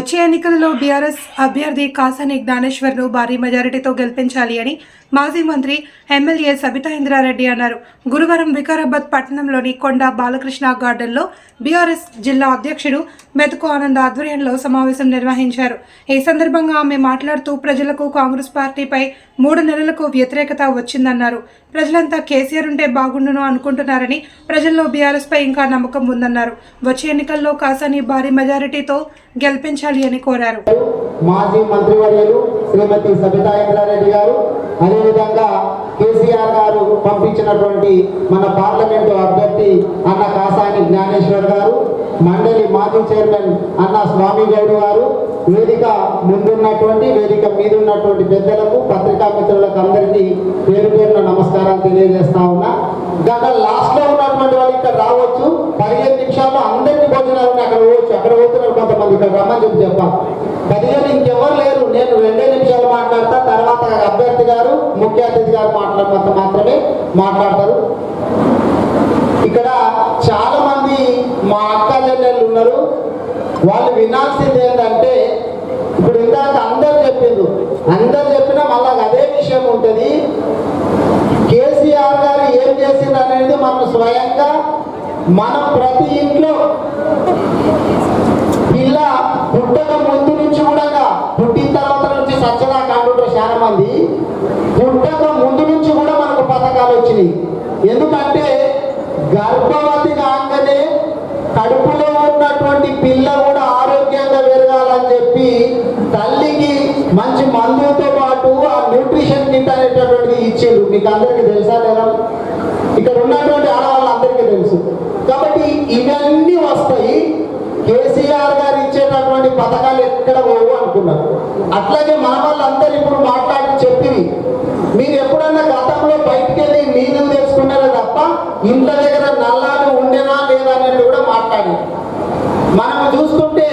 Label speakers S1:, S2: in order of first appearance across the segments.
S1: వచ్చే ఎన్నికలలో బీఆర్ఎస్ అభ్యర్థి కాసాని జ్ఞానేశ్వర్ను భారీ మెజారిటీతో గెలిపించాలి అని మాజీ మంత్రి ఎమ్మెల్యే సబితా ఇంద్రారెడ్డి అన్నారు. గురువారం వికారాబాద్ పట్టణంలోని కొండ బాలకృష్ణ గార్డెన్లో బీఆర్ఎస్ జిల్లా అధ్యక్షుడు మెతుకు ఆనంద్ ఆధ్వర్యంలో సమావేశం నిర్వహించారు. ఈ సందర్భంగా ఆమె మాట్లాడుతూ ప్రజలకు కాంగ్రెస్ పార్టీపై మూడు నెలలకు వ్యతిరేకత వచ్చిందన్నారు. ప్రజలంతా కేసీఆర్ ఉంటే బాగుండును అనుకుంటున్నారని ప్రజల్లో బీఆర్ఎస్పై ఇంకా నమ్మకం ఉందన్నారు. వచ్చే ఎన్నికల్లో కాసాని భారీ మెజారిటీతో గెలిపించాలి అని కోరారు.
S2: మాజీ మంత్రివర్యులు శ్రీమతి సబితా ఇంద్రారెడ్డి గారు అదేవిధంగా కేసీఆర్ గారు పంపించినటువంటి మన పార్లమెంటు అభ్యర్థి అన్న కాసాని జ్ఞానేశ్వర్ గారు మండలి మాజీ చైర్మన్ అన్న స్వామి గౌడ్ గారు వేదిక ముందున్నటువంటి వేదిక మీద ఉన్నటువంటి పెద్దలకు పత్రికా మిత్రులకు అందరికీ పేరు పేరున నమస్కారాలు తెలియజేస్తా ఉన్నా. గత లాస్ట్లో ఉన్నటువంటి వాళ్ళు ఇక్కడ రావచ్చు. పదిహేను నిమిషాల్లో అందరికీ భోజనాలు అక్కడ పోవచ్చు. అక్కడ పోతున్నారు కొంతమంది. ఇక్కడ రమ్మని చెప్పి చెప్పాలి. పదిహేను ఇంకెవరు లేరు. నేను రెండే నిమిషాలు మాట్లాడతా. తర్వాత అభ్యర్థి గారు ముఖ్య అతిథి గారు మాట్లాడినంత మాత్రమే మాట్లాడతారు. ఇక్కడ చాలా మంది మా అక్క చెల్లెళ్ళు ఉన్నారు. వాళ్ళు వినాల్సింది ఏంటంటే ఇప్పుడు ఇందాక అందరు చెప్పిండ్రు. అందరు చెప్పినా మళ్ళా అదే విషయం ఉంటుంది. కేసీఆర్ గారు ఏం చేసింది అనేది మనం స్వయంగా మనం ప్రతి ఇంట్లో పిల్ల పుట్టక ముందు నుంచి కూడా పుట్టిన తర్వాత నుంచి సచ్చదాకా కాకుండా చాలా మంది పుట్టక ముందు నుంచి కూడా మనకు పథకాలు వచ్చినాయి. ఎందుకంటే గర్భవతి కాగానే కడుపులో ఉన్నటువంటి పిల్ల కూడా ఆరోగ్యంగా పెరగాలని చెప్పి తల్లికి మంచి మందులతో పాటు ఆ న్యూట్రిషన్ కిట్ అనేటటువంటిది ఇచ్చేది మీకు అందరికీ తెలుసా లేదా ఇక్కడ ఉన్నటువంటి ఆడవాళ్ళందరికీ తెలుసు. కాబట్టి ఇవన్నీ వస్తాయి. కేసీఆర్ గారు ఇచ్చేటటువంటి పథకాలు ఎక్కడ పోవు అనుకున్నారు. అట్లాగే మన వాళ్ళందరూ ఇప్పుడు మాట్లాడి చెప్పింది మీరు ఎప్పుడన్నా గతంలో బయటికి వెళ్ళి నీళ్ళు తెలుసుకున్నారా తప్ప ఇంట్లో దగ్గర నల్లాలు ఉండేనా లేదా అనేది కూడా మాట్లాడి మనం చూస్తుంటే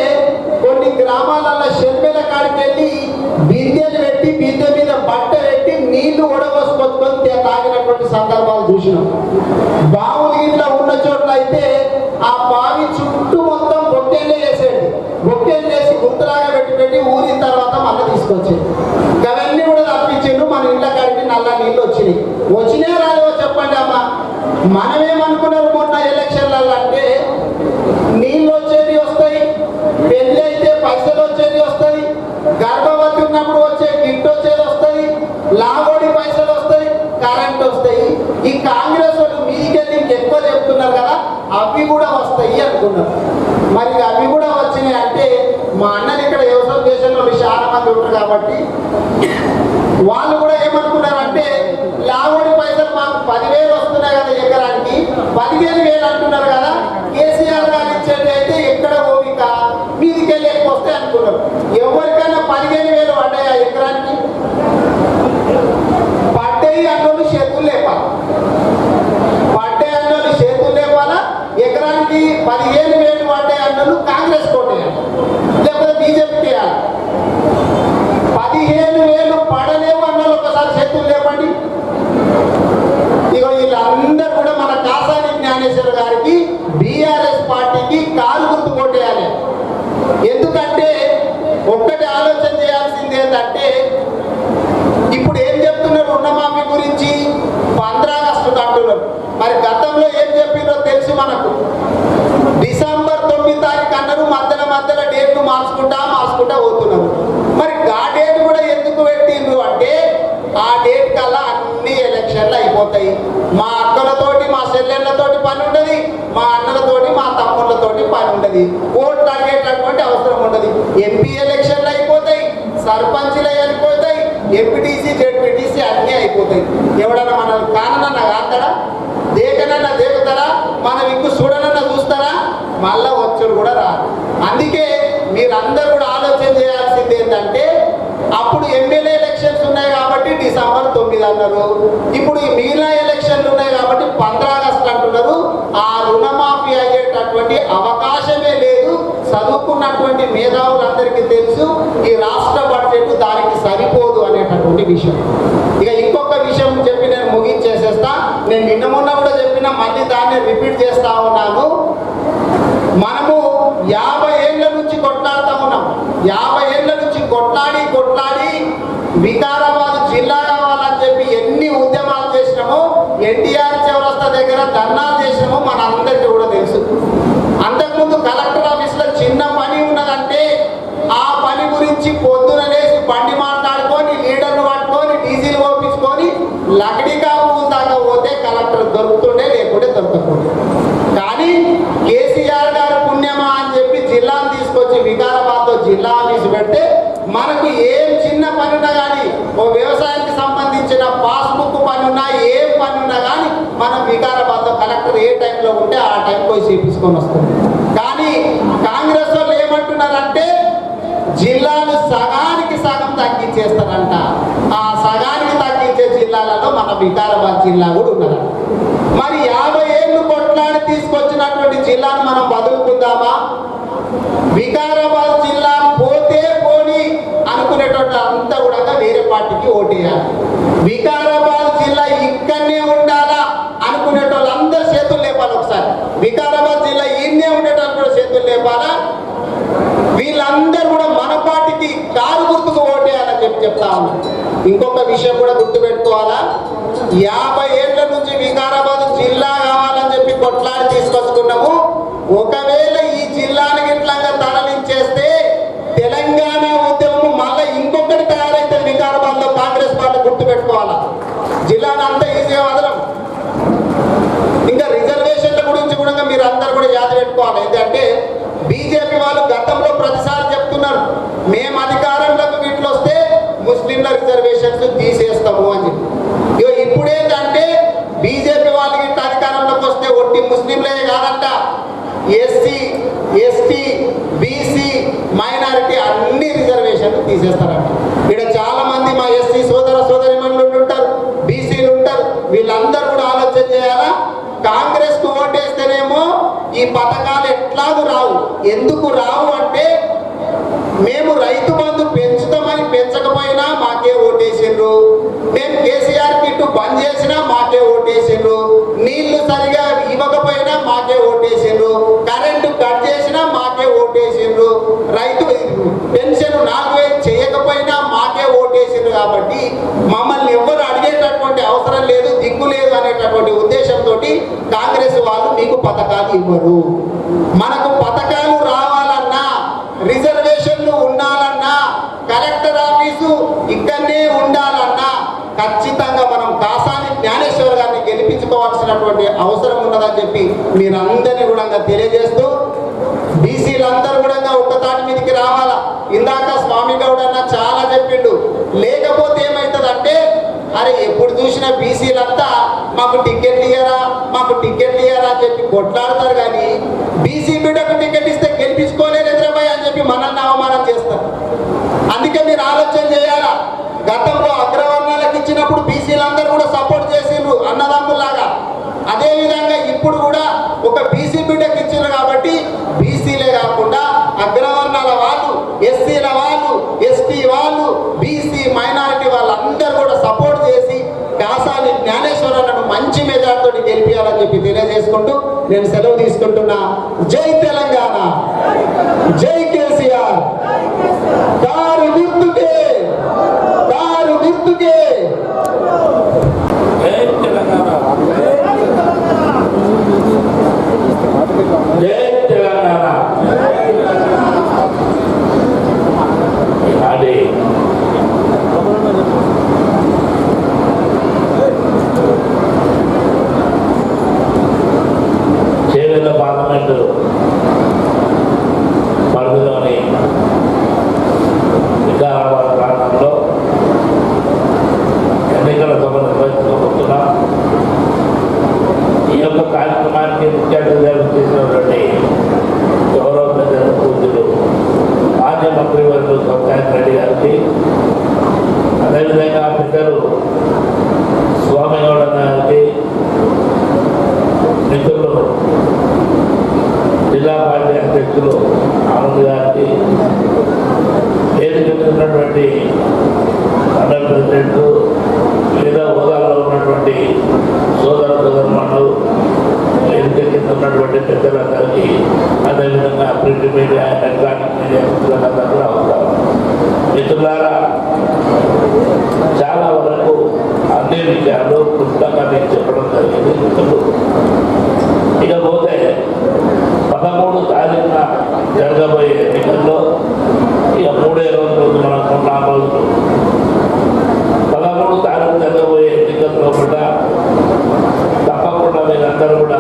S2: తీసుకొచ్చింది. అవన్నీ కూడా తప్పించిండు మన ఇంట్లో కాడికి నల్ల నీళ్ళు వచ్చినాయి. వచ్చినాయో రాలేవో చెప్పండి అమ్మా. మనమేమనుకున్నారు మొన్న ఎలక్షన్లలో అంటే నీళ్ళు వచ్చేది వస్తాయి పెళ్ళి అయితే పైసలు వచ్చేది వస్తాయి గర్భవతి ఉన్నప్పుడు వచ్చే గిఫ్ట్ వచ్చేది వస్తుంది లాగోడి పైసలు వస్తాయి కరెంట్ వస్తాయి. ఈ కాంగ్రెస్ వాళ్ళు మీదికెళ్ళి ఇంకెక్కువ చెప్తున్నారు కదా అవి కూడా వస్తాయి అనుకున్నారు. మరి అవి కూడా వచ్చినాయి అంటే మా అన్నని ఇక్కడ వ్యవసాయం దేశంలో చాలా మంది ఉంటారు కాబట్టి వాళ్ళు కూడా ఏమనుకున్నారంటే లాగోడి పైసలు మాకు పదివేలు వస్తున్నాయి కదా ఎకరానికి పదిహేను వేలు అంటున్నారు కదా కేసీఆర్ గారు ఇచ్చేది అయితే ఎక్కడ ఓపిక మీదికి వెళ్ళి ఎక్కువ వస్తాయి అనుకున్నారు. ఎవరికైనా పదిహేను వేలు పడ్డాయా ఎకరానికి? పడ్డాయి అన్నోళ్ళు చేతులు లేపాలి. పడ్డాయి అన్నోళ్ళు చేతులు లేపాలా? ఎకరానికి పదిహేను వేలు పడ్డాయి అన్నోళ్ళు కాంగ్రెస్ కోటేయాలి లేకపోతే బీజేపీకి వేయాలి పదిహేను వేలు పడలేవు అన్నోళ్ళు ఒకసారి చేతులు లేపండి ఇగో వీళ్ళందరూ కూడా మన కాసాని జ్ఞానేశ్వర గారికి బీఆర్ఎస్ పార్టీకి కాలు గుర్తు కొట్టేయాలి ఎందుకంటే ఒక్కటి ఆలోచన చేయాల్సింది ఏంటంటే ఇప్పుడు ఏం చెప్తున్నారు రుణమాఫీ గురించి పంద్రాగస్టు అంటున్నారు మరి చెప్పిందో తెలుసు మనకు. డిసెంబర్ తొమ్మిది తారీఖు అన్నారు మధ్యలో మధ్యలో డేట్లు మార్చుకుంటా మార్చుకుంటా పోతున్నారు మరి ఆ డేట్ కూడా ఎందుకు పెట్టిండ్రు అంటే ఆ డేట్ కల్లా అన్ని ఎలక్షన్లు అయిపోతాయి. మా అక్కలతోటి మా చెల్లెళ్ళతోటి పని ఉండదు మా అన్నలతోటి మా తమ్ముళ్ళతోటి పని ఉండదు. ఓట్లు అడిగేటటువంటి అవసరం ఉండదు. ఎంపీ ఎలక్షన్లు అయిపోతాయి సర్పంచ్లు అయిపోతాయి ఎంపీటీసీ జెడ్పీటీసీ అన్నీ అయిపోతాయి. ఎవడన్నా మనల్ని కానన్నా కాస్తాడా దేకనన్నా దేకుతారా మన ఇంకు చూడనన్నా చూస్తారా? మళ్ళా వచ్చుడు కూడా రాదు అందుకే మీరందరూ కూడా ఆలోచన చేయాల్సింది ఏంటంటే అప్పుడు ఎమ్మెల్యే ఎలక్షన్స్ ఉన్నాయి కాబట్టి డిసెంబర్ తొమ్మిది అన్నారు. ఇప్పుడు ఈ మిగిలిన ఎలక్షన్లు ఉన్నాయి కాబట్టి పంద్రా ఆగస్టు అంటున్నారు. ఆ రుణమాఫీ అయ్యేటటువంటి అవకాశమే లేదు. చదువుకున్నటువంటి మేధావులందరికీ తెలుసు ఈ రాష్ట్ర బడ్జెట్ దానికి సరిపోదు అనేటటువంటి విషయం. ఇక ఇంకొక విషయం చెప్పి నేను ముగించేసేస్తా. నేను నిన్న మొన్న కూడా చెప్పిన మళ్ళీ దాన్ని రిపీట్ చేస్తా ఉన్నాను. మనము యాభై ఏళ్ళ నుంచి కొట్లాడుతూ ఉన్నాం. యాభై ఏళ్ళ నుంచి కొట్లాడి కొట్లాడి వికారాబాద్ జిల్లా కావాలని చెప్పి ఎన్ని ఉద్యమాలు చేసినామో ఎన్టీఆర్ చౌరస్తా దగ్గర ధర్నాలు చేసినామో మన అందరికీ కూడా తెలుసు. అంతకుముందు కలెక్టర్ ఆఫీస్లో చిన్న పని ఉన్నదంటే ఆ పని గురించి పొద్దున లేచి బండి మాట్లాడుకొని లీడర్లు పట్టుకొని డీజిల్ ఓపించుకొని లకడికా పువ్వు దాకా పోతే కలెక్టర్ దొరుకుతుండే లేకుంటే దొరకకుండే కానీ కేసీఆర్ గారు పుణ్యమా అని చెప్పి జిల్లాను తీసుకొచ్చి వికారాబాద్లో జిల్లా ఆఫీసు పెడితే మనకు ఏం చిన్న పని ఉన్నా కానీ ఓ వ్యవసాయానికి సంబంధించిన పాస్బుక్ పని ఉన్నా ఏం పని ఉన్నా కానీ మనం వికారాబాద్లో కలెక్టర్ ఏ టైంలో ఉంటే ఆ టైం పోయి చేపించుకొని వస్తుంది. కానీ కాంగ్రెస్ వాళ్ళు ఏమంటున్నారంటే జిల్లాలు సగానికి సగం తగ్గించేస్తారంట. ఆ సగానికి తగ్గించే జిల్లాలలో మన వికారాబాద్ జిల్లా కూడా ఉన్నదంట. మరి యాభై ఏళ్ళు కొట్లాడి తీసుకొచ్చినటువంటి జిల్లాను మనం బదులుకుందామా? వికారాబాద్ జిల్లా పోతే పోని అనుకునేటువంటి అంతా కూడా వేరే పార్టీకి ఓటేయాలి. వికారాబాద్ జిల్లా ఇక్కడనే ఉండాలి అనుకునేటోళ్ళు అందరు చేతులు లేపాలి ఒకసారి వికారాబాద్ జిల్లా ఈయన్నే ఉండేటోళ్ళు కూడా చేతులు లేపాలా వీళ్ళందరూ కూడా మన పార్టీకి కారు గుర్తుకు ఓటేయాలని చెప్పి చెప్తా ఉన్నాం. ఇంకొక విషయం కూడా గుర్తుపెట్టుకోవాలా? యాభై చేస్తాము అని చెప్పి. ఇగో ఇప్పుడేంటంటే బీజేపీ వాళ్ళకి ఇట్లా అధికారంలోకి వస్తే ఒట్టి ముస్లింలే కాదంట. ఎస్సీ ఎస్టీ బీసీ మైనారిటీ అన్ని రిజర్వేషన్లు తీసేస్తారంట. ఇక్కడ చాలా మంది మా ఎస్సీ సోదర సోదరి ఉంటారు బీసీలు ఉంటారు వీళ్ళందరూ కూడా ఆలోచన చేయాలా? కాంగ్రెస్కు ఓటేస్తేనేమో ఈ పథకాలు ఎట్లాగూ రావు. ఎందుకు రావు అంటే మేము రైతు బంధు పెంచుతామని పెంచకపోయినా మాకే ఓటేసిండ్రు. మేము కేసీఆర్ కిట్టు బంద్ చేసినా మాకే ఓటేసిండ్రు. నీళ్ళు సరిగా ఇవ్వకపోయినా మాకే ఓటేసిండ్రు. కరెంటు కట్ చేసినా మాకే ఓటేసిండ్రు. రైతు పెన్షన్ నాలుగు వేలు చేయకపోయినా మాకే ఓటేసిండ్రు కాబట్టి మమ్మల్ని ఎవ్వరు అడిగేటటువంటి అవసరం లేదు దిక్కు లేదు అనేటటువంటి ఉద్దేశంతో కాంగ్రెస్ వాళ్ళు మీకు పథకాలు ఇవ్వరు. మనకు పథకాలు ఉండాలన్నా కలెక్టర్ ఆఫీసు ఇక్కడనే ఉండాలన్నా ఖచ్చితంగా మనం కాసాని జ్ఞానేశ్వర్ గారిని గెలిపించుకోవాల్సినటువంటి అవసరం ఉన్నదని చెప్పి మీరందరినీ కూడా తెలియజేస్తూ బీసీలందరూ కూడా ఒక్కతాటి మీదకి రావాలా? ఇందాక స్వామి గౌడ్ అన్న చాలా చెప్పిండు లేకపోతే ఏమవుతుందంటే అరే ఎప్పుడు చూసినా బీసీలంతా మాకు టికెట్ ఇయ్యరా మాకు టికెట్ ఇయ్యరా అని చెప్పి కొట్లాడతారు కానీ బీసీ బిడ్డకు టికెట్ మనల్ని అవమానం చేస్తారు. అందుకే మీరు ఆలోచన చేయాలా? గతంలో అగ్రవర్ణాలకు ఇచ్చినప్పుడు బీసీలందరూ కూడా సపోర్ట్ చేసిండ్రు అన్నదమ్ములాగా అదేవిధంగా ఇప్పుడు కూడా ఒక బీసీ బిడ్డకి ఇచ్చిండ్రు కాబట్టి గెలిపించాలని చెప్పి తెలియజేసుకుంటూ నేను సెలవు తీసుకుంటున్నా. జై తెలంగాణ. జై కేసీఆర్. కారు గుర్తుకే. కారు గుర్తుకే.
S3: విషయంలో జిల్లా పార్టీ అధ్యక్షులు ఆనంద్ గారికి ఎదుగుతున్నటువంటి మండల ప్రెసిడెంట్ లేదా హోదాలో ఉన్నటువంటి సోదర సోదరమణులు మండలు ఉన్నటువంటి పెద్దలందరికీ అదేవిధంగా ప్రింట్ మీడియా ఎలక్ట్రానిక్ మీడియా మిత్రులందరూ అవుతారు మిత్రులారా చాలా వరకు అన్ని విషయాలు క్లుప్తంగా నేను చెప్పడం జరిగింది. మిత్రులు ఇకపోతే పదమూడు తారీఖున జరగబోయే ఎన్నికల్లో ఇక మూడే రోజులు మనకు నాలుగు పదమూడు తారీఖు జరగబోయే ఎన్నికల్లో కూడా తప్పకుండా మీరందరూ కూడా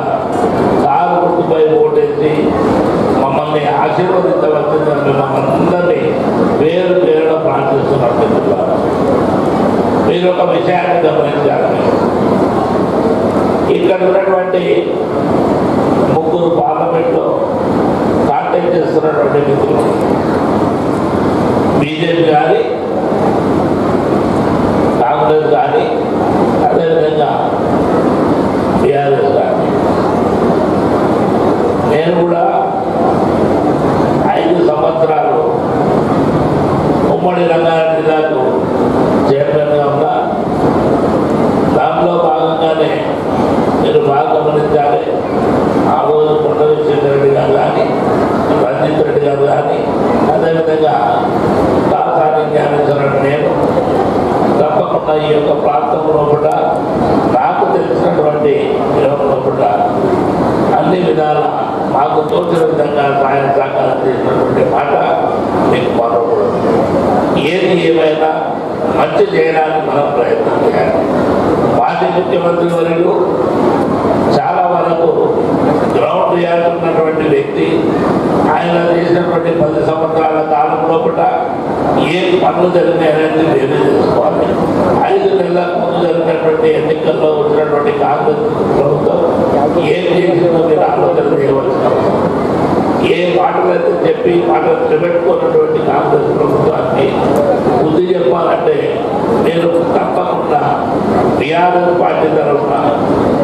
S3: కారు గుర్తుపై ఓటేసి మమ్మల్ని ఆశీర్వదించవలసిందని మమ్మల్ని అందరినీ పేరు పేరున ప్రార్థిస్తున్నారు మీరు ఒక విషయాన్ని గమనించాలి. ఇక్కడ ఉన్నటువంటి ముగ్గురు పార్లమెంట్లో కాంటాక్ట్ చేస్తున్నటువంటి మిత్రులు బీజేపీ కానీ కాంగ్రెస్ కానీ అదేవిధంగా టీఆర్ఎస్ కానీ. నేను కూడా ఐదు సంవత్సరాలు ఉమ్మడి రంగారెడ్డి జిల్లాకు చైర్మన్గా ఉన్నా దానిలో భాగంగానే మీరు బాగా గమనించాలి ఆ రోజు గారు కానీ రంజిత్ రెడ్డి గారు కానీ అదేవిధంగా కాసాని జ్ఞానేశ్వరుడు నేను. తప్పకుండా ఈ యొక్క ప్రాంతంలో కూడా నాకు తెలిసినటువంటి విలువలో కూడా అన్ని విధాల మాకు తోచిన విధంగా సాయం సహకారం చేసినటువంటి మాట మీకు మరొకూడదు ఏది ఏమైనా మంచి చేయడానికి మనం ప్రయత్నం చేయాలి. మాజీ ముఖ్యమంత్రి వర్యులు చాలా వరకు గ్రౌండ్ రియాలిటీ ఉన్నటువంటి వ్యక్తి ఆయన చేసినటువంటి పది సంవత్సరాల కాలంలో లోపల ఏ పనులు జరిగినాయనేది వేరు చేసుకోవాలి ఐదు నెలల ముందు జరిగినటువంటి ఎన్నికల్లో వచ్చినటువంటి కాంగ్రెస్ ప్రభుత్వం ఏం చేసిందో మీరు ఆలోచన చేయవలసిన అవసరం. ఏ అయితే చెప్పి మాటలు నిలబెట్టుకున్నటువంటి కాంగ్రెస్ ప్రభుత్వాన్ని బుద్ధి చెప్పాలంటే నేను తప్పకుండా టీఆర్ఎస్ పార్టీ తరఫున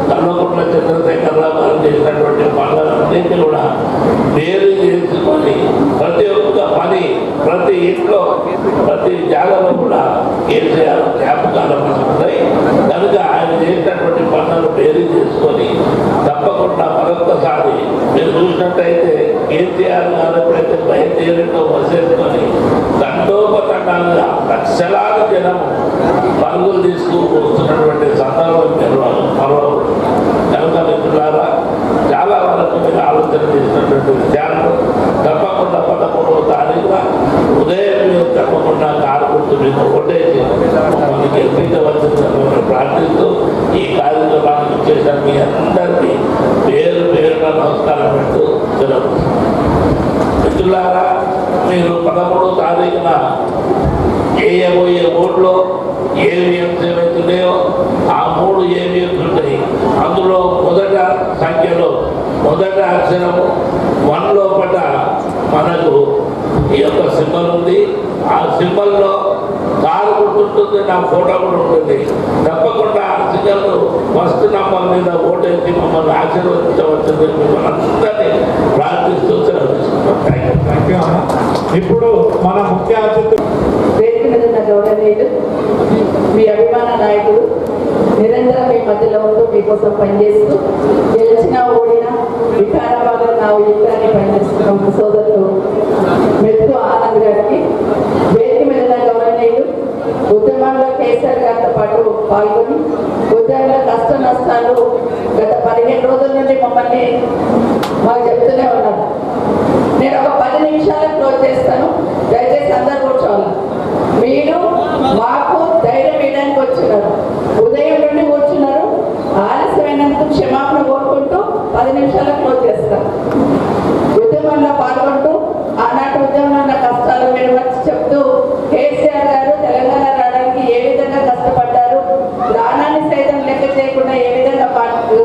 S3: కల్వకుంట్ల చంద్రశేఖరరావు గారు చేసినటువంటి పనులన్నింటినీ కూడా వేరు చేసుకొని ప్రతి ఒక్క పని ప్రతి ఇంట్లో ప్రతి జాగాలో కూడా కేసీఆర్ జ్ఞాపకాలు మనకు ఉన్నాయి కనుక ఆయన చేసినటువంటి పనులను వేరు చేసుకొని తప్పకుండా మరొకసారి మీరు చూసినట్టయితే కేసీఆర్ గారు ఎప్పుడైతే బయలుదేరితో వసేసుకొని దండోపతండాలుగా లక్షలాది జనం పరుగులు తీసుకు వస్తున్నటువంటి సందర్భం మీరు మరొకరు కనుక మిత్రులారా చాలా వరకు మీరు ఆలోచన చేసినటువంటి విషయాలను తప్పకుండా పదమూడవ తారీఖున ఉదయం మీరు తప్పకుండా కారు గుర్తు మీకు ఓటేసి మమ్మల్ని గెలిపించవలసిందని మిమ్మల్ని ప్రార్థిస్తూ ఈ కార్యక్రమానికి చేసిన మీ అందరికీ పేరు పేరున నమస్కారం పెట్టు సెలవు మిత్రులారా మీరు పదమూడో తారీఖున వేయబోయే ఓట్లో ఏవిఎంస్ ఏవైతున్నాయో ఆ మూడు ఏవిఎంస్ ఉంటాయి అందులో మొదట సంఖ్యలో మొదట అక్షరము వన్ లోపల మనకు ఈ యొక్క సింబల్ ఉంది. ఆ సింబల్లో గుర్తుంటుంది నా ఫోటో కూడా ఉంటుంది. తప్పకుండా సింబల్ ఫస్ట్ నంబర్ మీద ఓటేసి మమ్మల్ని ఆశీర్వదించవలసింది మిమ్మల్ని అందరినీ ప్రార్థిస్తూ
S4: ఇప్పుడు మన ముఖ్య అతిథి
S5: వేదిక మీద ఉన్న గౌరవనీయులు మీ అభిమాన నాయకుడు నిరంతరం మీ మధ్యలో ఉంటూ మీకోసం పనిచేస్తూ గెలిచినా ఓడినా వికారాబాద్లో నా యుద్ధాన్ని పనిచేస్తున్న సోదరులు మెత్తు ఆనంద్ గారికి వేదిక మీద ఉన్న గౌరవనీయులు ఉద్యమంలో కేసీఆర్ గారితో పాటు పాల్గొని ఉద్యమంలో కష్ట నష్టాలు గత పదిహేను రోజుల నుండి మమ్మల్ని మాకు చెప్తూనే ఉన్నారు. నేను ఒక పది నిమిషాలు క్లోజ్ చేస్తాను. దయచేసి అందరు కూర్చోవాలి. మీరు మాకు ధైర్యం వేయడానికి వచ్చినారు. ఉదయం నుండి కూర్చున్నారు. ఆలస్యమైనందుకు క్షమాపణ కోరుకుంటూ పది నిమిషాలకు క్లోజ్ చేస్తాను ఉద్యమంలో పాల్గొంటూ ఆనాటి ఉద్యమంలో ఉన్న కష్టాలు మీరు వచ్చి చెప్తూ కేసీఆర్ గారు తెలంగాణ రావడానికి ఏ విధంగా కష్టపడ్డారు ప్రాణాన్ని సైతం లెక్క చేయకుండా ఏ విధంగా పాటు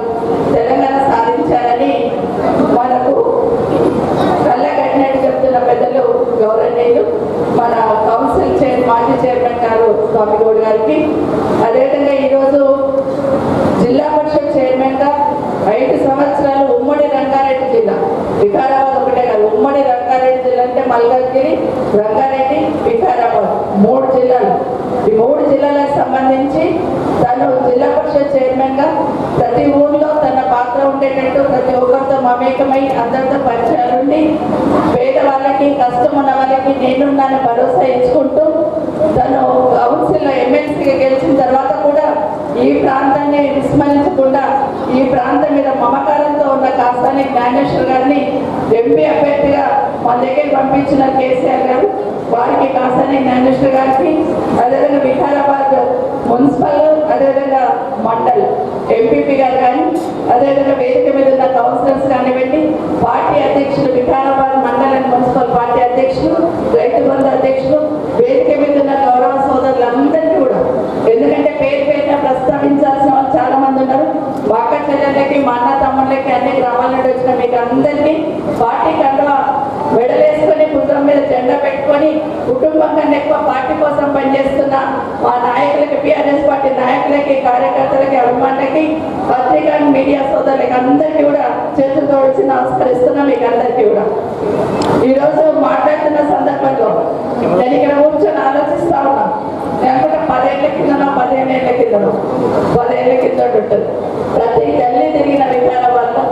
S5: తెలంగాణ సాధించారని మనకు కళ్ళగట్టినట్టు చెప్తున్న పెద్దలు గౌరవనీయులు మన కౌన్సిల్ చైర్ మాజీ చైర్మన్ స్వామి గౌడ్ గారికి అదే ఈరోజు జిల్లా పరిషత్ చైర్మన్గా ఐదు సంవత్సరాలు ఉమ్మడి రంగారెడ్డి జిల్లా వికారాబాద్ ఒకటే కాదు ఉమ్మడి రంగారెడ్డి జిల్లా అంటే మల్కాజ్గిరి రంగారెడ్డి వికారాబాద్ మూడు జిల్లాలు ఈ మూడు జిల్లాలకు సంబంధించి తను జిల్లా పరిషత్ చైర్మన్గా ప్రతి ఊర్లో తన పాత్ర ఉండేటట్టు ప్రతి ఒక్కరితో మమేకమై అందరితో పరిచయాలుండి పేదవాళ్ళకి కష్టం ఉన్న వాళ్ళకి నేనున్నాను భరోసా ఇచ్చుకుంటూ తను కౌన్సిల్లో ఎమ్మెల్సీగా గెలిచిన తర్వాత కూడా ఈ కాసాని జ్ఞానేశ్వర్ గారిని ఎంపీ అభ్యర్థిగా మా దగ్గర పంపించిన కేసీఆర్ గారు వారికి కాసాని జ్ఞానేశ్వర్ గారికి అదేవిధంగా వికారాబాద్ మున్సిపల్ అదేవిధంగా మండల్ ఎంపీపీ గారు కానీ అదేవిధంగా వేదిక మీద ఉన్న కౌన్సిలర్స్ కానివ్వండి పార్టీ అధ్యక్షులు Vikarabad mandal and municipal party అధ్యక్షులు రైతు బంధు అధ్యక్షులు వేదిక మీద ఉన్న గౌరవ సోదరులందరికీ కూడా ఎందుకంటే పేరు పేరున ప్రస్తావించాల్సిన వాళ్ళు చాలా మంది ఉన్నారు మా అక్క చెల్లెళ్ళకి మా అన్న తమ్ముళ్ళకి అన్ని గ్రామాల నుండి వచ్చిన మీకు అందరినీ పార్టీ కండువ మెడలేసుకొని భుజం మీద జెండా పెట్టుకొని కుటుంబం కన్నా ఎక్కువ పార్టీ కోసం పనిచేస్తున్న మా నాయకులకి పిఆర్ఎస్ పార్టీ నాయకులకి కార్యకర్తలకి అభిమానులకి పత్రికా మీడియా సోదరులకి అందరికీ కూడా చేతులు తోడిచి నమస్కరిస్తున్నా మీకు అందరికీ కూడా ఈరోజు మాట్లాడుతున్న సందర్భంలో నేను ఇక్కడ కూర్చొని ఆలోచిస్తా ఉన్నా నేను అనుకుంటా పదేళ్ళ కిందనో పదిహేను ఏళ్ళ కిందనో పదేళ్ళ కింద ఉంటుంది ప్రతి తల్లి తిరిగిన వికారాబాద్లో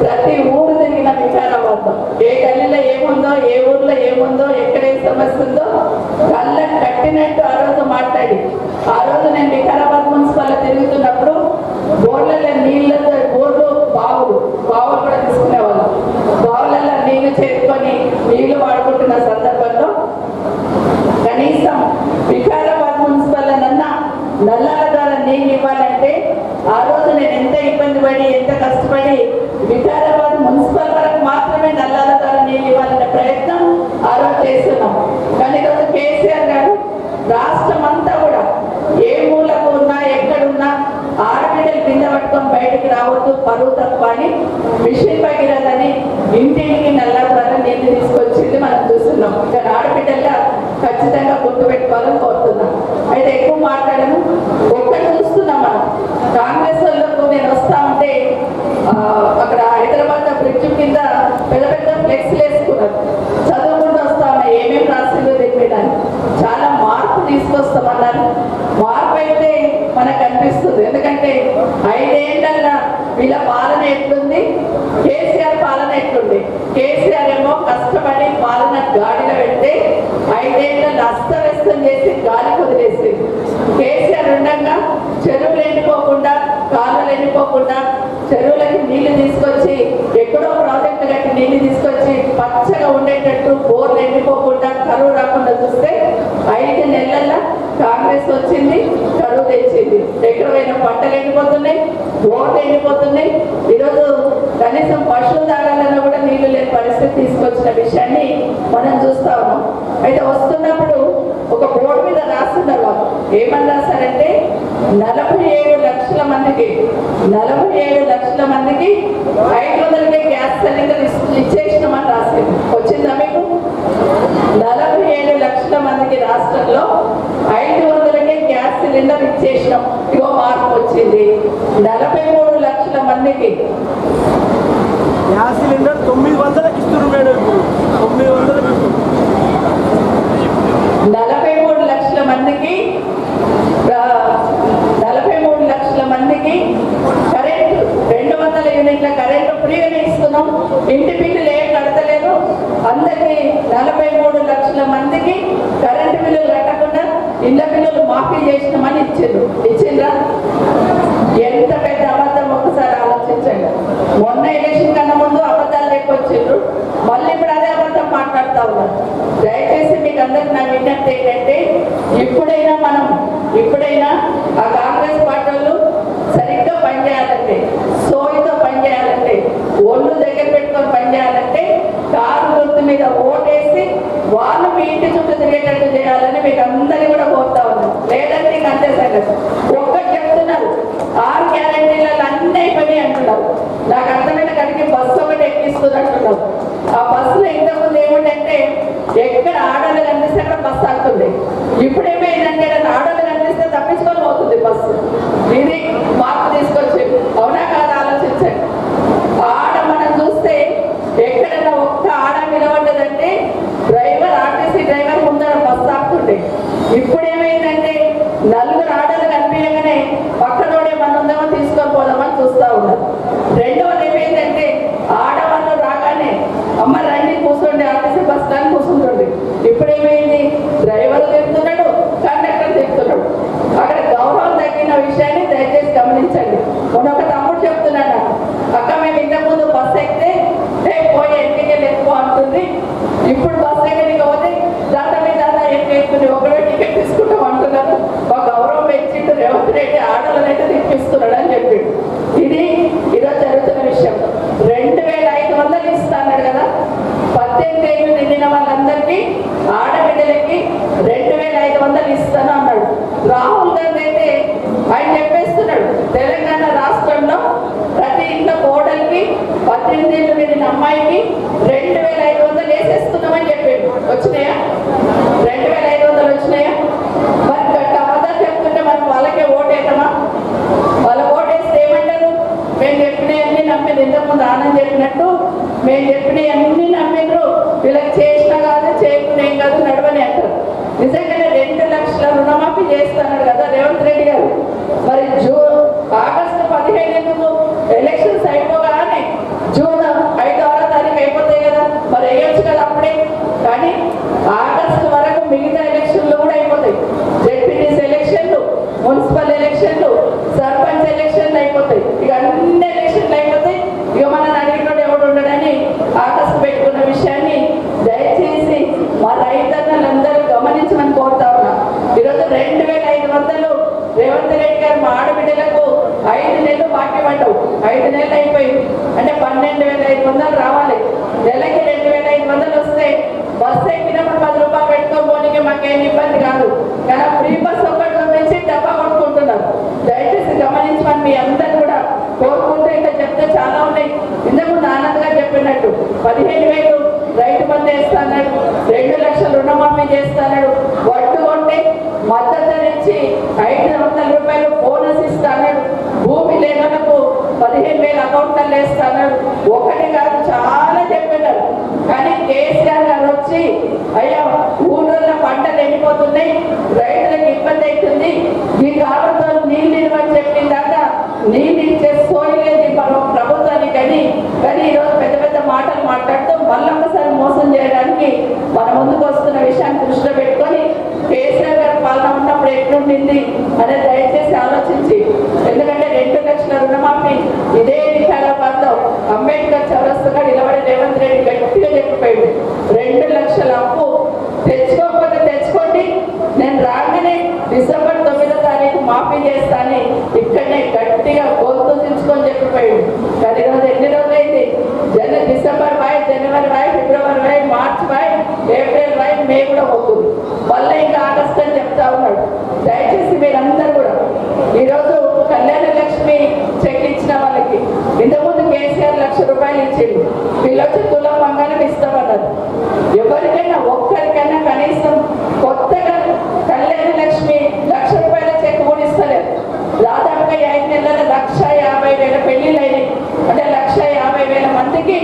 S5: ప్రతి ఊరు తిరిగిన వికారాబాద్లో ఏ గల్లీలో ఏముందో ఏ ఊర్లో ఏముందో ఎక్కడ ఏ సమస్య ఉందో కళ్ళకు కట్టినట్టు ఆ రోజు మాట్లాడి. ఆ రోజు నేను వికారాబాద్ మున్సిపల్లో తిరుగుతున్నప్పుడు బోర్లలో నీళ్ళతో బోర్లు బావులు బావులు కూడా తీసుకునేవాళ్ళం బావులలో నీళ్ళు చేసుకొని నీళ్ళు వాడుకుంటున్న సందర్భంలో కనీసం వికారాబాద్ మున్సిపల్ నన్నా నల్లాల ద్వారా నీళ్ళు ఇవ్వాలంటే ఆ రోజు నేను ఎంత ఇబ్బంది పడి ఎంత కష్టపడి వికారాబాద్ మున్సిపల్ వరకు మాత్రమే నల్లాల ద్వారా నీళ్ళు ఇవ్వాలనే ప్రయత్నం ఆ రోజు చేస్తున్నాం. కానీ ఈరోజు కేసీఆర్ గారు రాష్ట్రం అంతా కూడా ఏ మూలకు ఉన్నా ఎక్కడున్నా ఆడబిడ్డలు కింద పట్టుకొని బయటికి రావద్దు పరువు తప్ప అని మిషన్ పగిరదని ఇంటింటికి నల్ల ద్వారా నీళ్ళు తీసుకొచ్చింది మనం చూస్తున్నాం. ఇక్కడ ఆడబిడ్డలుగా ఖచ్చితంగా గుర్తుపెట్టుకోవాలని కోరుతున్నాం. అయితే ఎక్కువ మాట్లాడము కాంగ్రెస్ వాళ్ళకు నేను వస్తా ఉంటే అక్కడ హైదరాబాద్ బ్రిడ్జ్ కింద పెద్ద పెద్ద ఫ్లెక్స్లు వేసుకున్నారు చదువుకుంటూ వస్తా ఉన్నా ఏమేమి రాసిందో తెలియడానికి చాలా మార్పు తీసుకొస్తామన్నారు. మార్పు అయితే మనకు అనిపిస్తుంది. ఎందుకంటే ఐదేళ్ళ వీళ్ళ పాలన ఎట్లుంది? కేసీఆర్ పాలన ఎట్లుంది? కేసీఆర్ ఏమో కష్టపడి పాలన గాడిలో పెడితే ఐదేళ్ళ అస్తవ్యస్తం చేసి గాలి వదిలేసి. కేసీఆర్ ఉండగా చెరువులు ఎండిపోకుండా కాలువలు ఎండిపోకుండా చెరువులకి నీళ్ళు తీసుకొచ్చి ఎక్కడో ప్రాజెక్టు కట్టి నీళ్ళు తీసుకొచ్చి పచ్చగా ఉండేటట్టు బోర్లు ఎండిపోకుండా కరువు రాకుండా చూస్తే ఐదు నెలల కాంగ్రెస్ వచ్చింది కరువు తెచ్చింది. ఎక్కడ పోయిన పంటలు ఎండిపోతున్నాయి బోర్లు ఎండిపోతున్నాయి. ఈరోజు కనీసం పశువులు తాగాలన్నా కూడా పరిస్థితి తీసుకొచ్చిన విషయాన్ని మనం చూస్తా ఉన్నాం అయితే వస్తున్నప్పుడు ఒక బోర్డు మీద రాస్తున్నారు వాళ్ళు. ఏమని రాశారంటే నలభై ఏడు లక్షల మందికి నలభై ఏడు లక్షల మందికి ఐదు వందలకే గ్యాస్ సిలిండర్ ఇచ్చేసినామని రాసింది వచ్చిందా మీకు? నలభై ఏడు లక్షల మందికి రాష్ట్రంలో ఐదు వందలకే గ్యాస్ సిలిండర్ ఇచ్చేసినాం. ఇగో మార్పు వచ్చింది. నలభై మూడు లక్షల మందికి
S6: గ్యాస్ సిలిండర్ తొమ్మిది వందలకి ఇస్తున్నారు మేడం ఇప్పుడు. తొమ్మిది వందలకి
S5: నలభై మూడు లక్షల మందికి నలభై మూడు లక్షల మందికి కరెంటు రెండు వందల యూనిట్ల కరెంటు ఫ్రీగానే ఇస్తున్నాం. ఇంటి బిల్లులు ఏం కడతలేదు అందరికీ నలభై మూడు లక్షల మందికి కరెంటు బిల్లులు కట్టకుండా ఇళ్ళ బిల్లులు మాఫీ చేసినామని ఇచ్చిండ్రు ఇచ్చిండ్రా ఎంత పెద్ద అబద్ధం ఒకసారి ఆలోచించండి మొన్న ఎలక్షన్ కన్నా ముందు అబద్ధాలు లేకొచ్చిండ్రు మళ్ళీ ఇప్పుడు అదే అబద్ధం మాట్లాడుతా ఉన్నారు దయచేసి మీకు అందరికి నా విజ్ఞప్తి ఏంటంటే ఎప్పుడైనా మనం ఎప్పుడైనా ఆ కాంగ్రెస్ పార్టీలు సరిగ్గా పనిచేయాలంటే సోయితో పనిచేయాలంటే ఒళ్ళు దగ్గర పెట్టుకొని పనిచేయాలంటే కారు గుర్తు మీద ఓటేసి వాళ్ళు మీ ఇంటి చుట్టూ తిరిగేటట్టు చేయాలని మీకు అందరినీ కూడా కోరుతా ఉన్నాం లేదంటే ఇంక అంతే సంగతి. ఒక్కటి చెప్తున్నారు. ఆరు గ్యారంటీలలో అన్నీ అయిపోయినాయి అంటున్నారు. నాకు అర్థమైన కడిగి బస్సు ఒకటి ఎక్కిస్తుంది అంటున్నాం ఆ బస్సులో ఇంతకుముందు ఏమిటంటే ఎక్కడ ఆడలు అనిపిస్తే అక్కడ బస్సు ఆగుతుంది ఇప్పుడు ఏమైందంటే ఏదైనా ఆడలు కనిపిస్తే తప్పించుకొని పోతుంది బస్సు ఇది మార్పు తీసుకొచ్చి అవునా కాదు ఆలోచించండి ఆడ మనం చూస్తే ఎక్కడైనా ఒక్క ఆడ నిలబడ్డదంటే డ్రైవర్ ఆర్టీసీ డ్రైవర్ ముందర బస్సు ఆపుతుండే ఇప్పుడు ఏమైందంటే నలుగురు ఆడలు రాహుల్ గాంధీ అయితే ఆయన చెప్పేస్తున్నాడు తెలంగాణ రాష్ట్రంలో ప్రతి ఇంట్లో కోడలికి పద్దెనిమిది ఏళ్ళు వెళ్ళిన అమ్మాయికి రెండు వేల ఐదు వందలు వేసేస్తున్నామని చెప్పాడు వచ్చినాయా రెండు వేల ఐదు వందలు వచ్చినాయా మరి గట్ట అబద్ధాలు చెప్తుంటే మనం వాళ్ళకే ఓటేద్దామా వాళ్ళ ఓటేస్తే ఏమంటారు మేము చెప్పినవన్నీ నమ్మింది ఇంతకుముందు ఆనంద్ చెప్పినట్టు మేము నమ్మిండ్రు వీళ్ళకి చే కాదు చేయకుండా ఏం కాదు నడవని అంటారు నిజంగానే రెండు లక్షల రుణమాఫీ చేస్తున్నాడు కదా రేవంత్ రెడ్డి గారు మరి జూన్ ఆగస్టు పదిహేను ఎందుకు ఎలక్షన్స్ అయిపోగానే జూన్ ఐదు ఆరో తారీఖు అయిపోతాయి కదా మరి వేయొచ్చు కదా అప్పుడే కానీ ఆగస్టు వరకు మిగతా ఎలక్షన్లు కూడా అయిపోతాయి జెడ్పీటీసీ ఎలక్షన్లు మున్సిపల్ ఎలక్షన్లు సర్పంచ్ ఎలక్షన్లు అయిపోతాయి ఇక అన్ని ఎలక్షన్లు అయిపోతాయి ఇక మన అడిగినోడు ఎవడు ఉండడని ఆకస్సు పెట్టుకున్న విషయాన్ని దయచేసి మా రైతన్నలందరూ గమనించమని కోరుతా ఉన్నా ఈరోజు రెండు వేల ఐదు వందలు రేవంత్ రెడ్డి గారు మా ఆడబిడ్డలకు ఐదు నెలలు బాకీ పడ్డావు ఐదు నెలలు అయిపోయింది అంటే పన్నెండు వేల ఐదు వందలు రావాలి నెలకి రెండు వేల ఐదు వందలు వస్తే బస్సు ఎక్కినప్పుడు పది రూపాయలు పెట్టుకోపోనికి మాకేం ఇబ్బంది కాదు కానీ ఫ్రీ బస్ ఒకటి నుంచి డబ్బా కొట్టుకుంటున్నారు దయచేసి గమనించమని మీ అందరు కూడా కోరుకుంటూ ఇంకా చెప్తే చాలా ఉన్నాయి ఇంతకుముందు ఆనంద్ గారు చెప్పినట్టు పదిహేను వేలు రైతు బంధు వేస్తాడు రెండు లక్షల రుణమాఫీ చేస్తాడు వడ్డు కొంటే మద్దతు ధరించి ఐదు వందల రూపాయలు బోనస్ ఇస్తాడు భూమి లేనకు పదిహేను వేల అకౌంట్లు వేస్తాడు ఒకటి కాదు చాలా చెప్పినారు కానీ కేసీఆర్ గారు వచ్చి అయ్యా ఊళ్ళో పంటలు ఎండిపోతున్నాయి రైతులకు ఇబ్బంది అవుతుంది. ఈ కాలంతో నీళ్ళు ఇవ్వని చెప్పిన దాకా నీళ్ళు ఇచ్చేసి సోయి లేదు ఈ మన ప్రభుత్వానికి కానీ కానీ ఈరోజు పెద్ద పెద్ద మాట్లాడుతూ మళ్ళీ ఒకసారి మోసం చేయడానికి మన ముందుకు వస్తున్న విషయాన్ని దృష్టిలో పెట్టుకొని కేసీఆర్ గారు పాలన ఉన్నప్పుడు ఎట్లుండింది అనేది దయచేసి ఆలోచించి ఎందుకంటే రెండు లక్షల రుణమాఫీ ఇదే వికారాబాద్లో అంబేద్కర్ చౌరస్తగా నిలబడి రేవంత్ రెడ్డి గట్టిగా చెప్పిపోయింది. రెండు లక్షల అప్పు తెచ్చుకోకపోతే తెచ్చుకోండి నేను రాగానే డిసెంబర్ తొమ్మిదో తారీఖు మాఫీ చేస్తానని ఇక్కడనే గట్టిగా గొంతు దించుకొని చెప్పిపోయాడు. కానీ ఈరోజు ఎన్ని రోజులైంది? జన December bye January bye February bye March bye April వాయి మే కూడా పోతుంది. మళ్ళీ ఇంకా ఆగస్ట్ అని చెప్తా ఉన్నాడు. దయచేసి మీరందరూ కూడా ఈరోజు కళ్యాణ లక్ష్మి చెక్ ఇచ్చిన వాళ్ళకి ఇంతకుముందు కేసీఆర్ లక్ష రూపాయలు ఇచ్చిండు వీళ్ళొచ్చి తులం బంగారం ఇస్తామన్నారు. ఎవరికైనా ఒక్కరికైనా కనీసం కొత్తగా కళ్యాణ లక్ష్మి లక్ష రూపాయల చెక్ కూడా ఇస్తలేదు దాదాపుగా ఈ ఐదు నెలల లక్ష యాభై వేల పెళ్ళిళ్ళు అయినాయి అంటే లక్ష యాభై వేల మందికి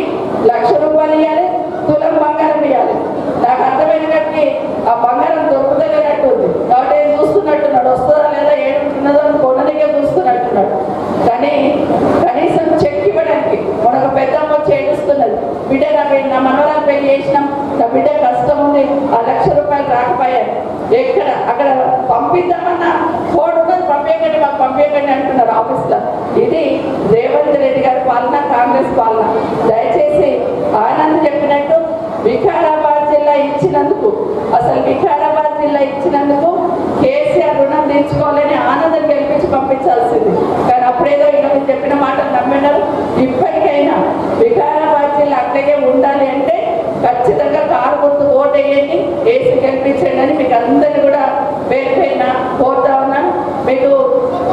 S5: లక్ష రూపాయలు ఇవ్వాలి తులం బంగారం ఇవ్వాలి నాకు అర్థమైన కట్టి ఆ బంగారం దొరుకుతలేనట్టుంది కాబట్టి ఏం చూస్తున్నట్టున్నాడు వస్తుందా లేదా ఏడుంటున్నదో అని కొననికే చూస్తున్నట్టున్నాడు కానీ కనీసం చెక్ ఇవ్వడానికి. మనకు పెద్దమ్మ వచ్చి ఏడుస్తున్నది. బిడ్డ నా నా మనవరాలు పెళ్ళి చేసినాం. నా బిడ్డ కష్టం ఉంది. ఆ లక్ష రూపాయలు రాకపోయాయి ఎక్కడ? అక్కడ పంపిద్దామన్న ఫోన్ ఉన్నది. పంపేయకండి మాకు పంపేయకండి అంటున్నారు ఆఫీస్లో. ఇది రేవంత్ రెడ్డి గారి పాలన కాంగ్రెస్ పాలన. దయచేసి ఆనంద్ చెప్పినట్టు వికారాబాద్ జిల్లా ఇచ్చినందుకు అసలు వికారాబాద్ జిల్లా ఇచ్చినందుకు కేసీఆర్ రుణం తీర్చుకోవాలని ఆనందం గెలిపించి పంపించాల్సింది. అప్పుడేదో ఇలా మీరు చెప్పిన మాటలు నమ్మినారు. ఇప్పటికైనా వికారాబాద్ జిల్లా అట్లాగే ఉండాలి అంటే ఖచ్చితంగా కారు గుర్తు ఓటు వేయండి వేసి గెలిపించండి అని మీకు అందరినీ కూడా పేరు పైన కోరుతా ఉన్నాను. మీకు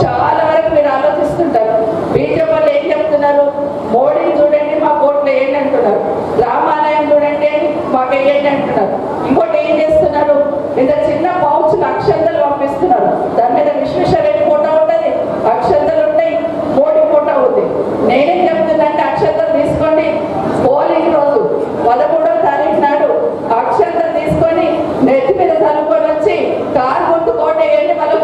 S5: చాలా వరకు మీరు ఆలోచిస్తుంటారు. బీజేపీ వాళ్ళు ఏం చెప్తున్నారు? మోడీని చూడండి మా కోర్టులో వేయండి అంటున్నారు? రామాలయం చూడండి మాకు ఏంటి అంటున్నారు? ఇంకోటి ఏం చేస్తున్నారు? ఇంత చిన్న పౌచ్ అక్షంతలు పంపిస్తున్నారు దాని మీద విశ్వేశ్వరరెడ్డి ఫోటో ఉంటుంది అక్షంతలు ఉంటాయి మోడీ ఫోటో ఉంది నేనేం చెప్తున్నా అంటే అక్షంతలు తీసుకోండి పోలింగ్ రోజు పదమూడవ తారీఖు నాడు అక్షంతలు తీసుకొని నెత్తి మీద చదువుకొని వచ్చి కారు ముందు కోట వేయండి మళ్ళీ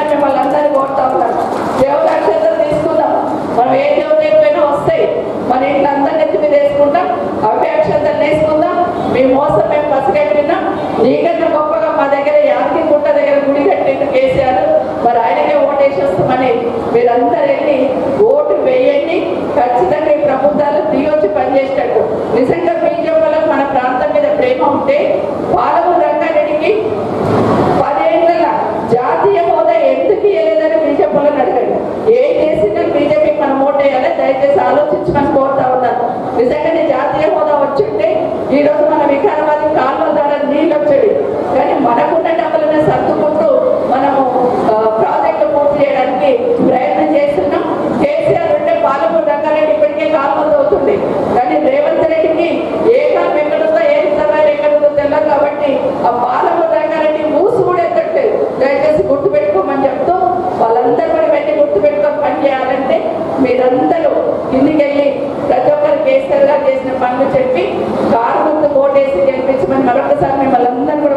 S5: బుద్ధి మిమ్మల్ని అందరినీ కోరుతా ఉన్నాను దేవుడు అక్షంతలు తీసుకుందాం. మనం ఏ దేవుడు లేకపోయినా వస్తాయి మన ఇంట్లో అందరి ఎత్తి మీద వేసుకుంటాం. అవే అక్షంతలు వేసుకుందాం. మీ మోసం మేము పసిగట్టినాం నీకన్నా గొప్పగా మా దగ్గర యాదకి గుట్ట దగ్గర గుడి కట్టిన కేసీఆర్ మరి ఆయనకే ఓటేసి వస్తామని మీరందరూ వెళ్ళి ఓటు వేయండి. ఖచ్చితంగా ఈ ప్రభుత్వాలు దిగొచ్చి పనిచేసేటట్టు నిజంగా బీజేపీలకు మన ప్రాంతం మీద ప్రేమ ఉంటే పాలమూరు రంగారెడ్డికి పదేళ్ళ జాతీయ హోదా ఎందుకు ఇవ్వలేదని బీజేపీలను అడగండి ఏం చేసినా బీజేపీకి మనం ఓటు వేయాలి దయచేసి ఆలోచించమని కోరుతా ఉన్నాను నిజంగానే జాతీయ హోదా వచ్చుంటే ఈ రోజు మన వికారాబాద్ కాలువల ద్వారా నీళ్ళు వచ్చేది కానీ మనకున్న డబ్బులను సర్దుకుంటూ మన మనము ఆ, ప్రాజెక్టు పూర్తి చేయడానికి ప్రయత్నం చేస్తున్నాం కేసీఆర్ ఉంటే పాలమూరు రంగారెడ్డి ఇప్పటికే కాలువలు అవుతుంది కానీ రేవంత్ రెడ్డికి ఏ కాలం ఎక్కడుందో ఏ రిజర్వాయర్ ఎక్కడుందో తెలియదు కాబట్టి ఆ పాలమూరు రంగారెడ్డి మూసు కూడా ఎత్తట్లేదు. దయచేసి గుర్తు పెట్టుకోమని చెప్తూ వాళ్ళందరూ కూడా వెళ్ళి గుర్తు పెట్టుకొని పని చేయాలంటే మీరందరూ కిందికి వెళ్ళి ప్రతి ఒక్కరు కేసీఆర్ గారు చేసిన పనులు చెప్పి కారు గుర్తు ఓటేసి గెలిపించమని మరొకసారి మిమ్మల్ని అందరూ కూడా